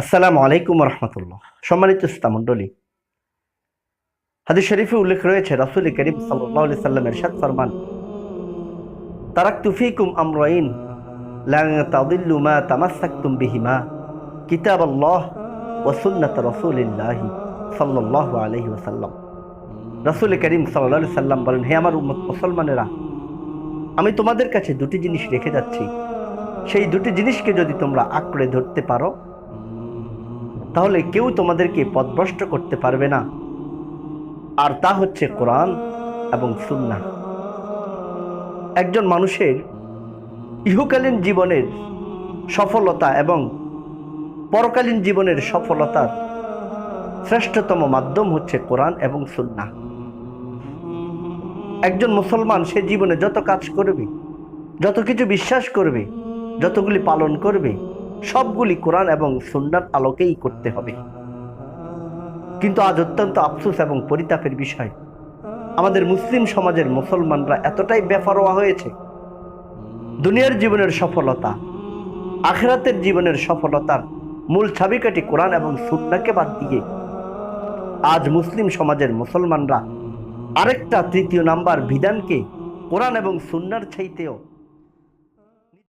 আসসালামু আলাইকুম রহমতুল্লাহ সম্মানিত মণ্ডলী হাদিস শরীফে উল্লেখ রয়েছে, রাসুল করিম সাল্লাহ সাল্লামের সাদ ফরমান, তারাক তুফিকুম আমরাইন, লাং তাদিল্লু তামাসাকতুম বিহিমা কিতাব আল্লাহ ওয়া সুন্নাত রাসূলিল্লাহি সাল্লাল্লাহু আলাইহি ওয়াসাল্লাম। রাসূল করিম সাল্লাল্লাহু সাল্লাম বলেন, হে আমার উম্মত মুসলমানেরা, আমি তোমাদের কাছে দুটি জিনিস রেখে যাচ্ছি। সেই দুটি জিনিসকে যদি তোমরা আঁকড়ে ধরতে পারো তাহলে কেউ তোমাদেরকে পথভ্রষ্ট করতে পারবে না। আর তা হচ্ছে কোরআন এবং সুন্না একজন মানুষের ইহুকালীন জীবনের সফলতা এবং পরকালীন জীবনের সফলতার শ্রেষ্ঠতম মাধ্যম হচ্ছে কোরআন এবং সুন্না একজন মুসলমান, সে জীবনে যত কাজ করবে, যত কিছু বিশ্বাস করবে, যতগুলি পালন করবে সবগুলি কোরআন এবং সুন্নার আলোকেই করতে হবে। কিন্তু আজ অত্যন্ত আফসোস এবং পরিতাপের বিষয়, আমাদের মুসলিম সমাজের মুসলমানরা এতটাই বেফারোয়া হয়েছে। দুনিয়ার জীবনের সফলতা, আখেরাতের জীবনের সফলতার মূল ছাবিকাটি কোরআন এবং সুন্নাকে বাদ দিয়ে, আজ মুসলিম সমাজের মুসলমানরা আরেকটা তৃতীয় নাম্বার বিধানকে কোরআন এবং সুন্নার চাইতেও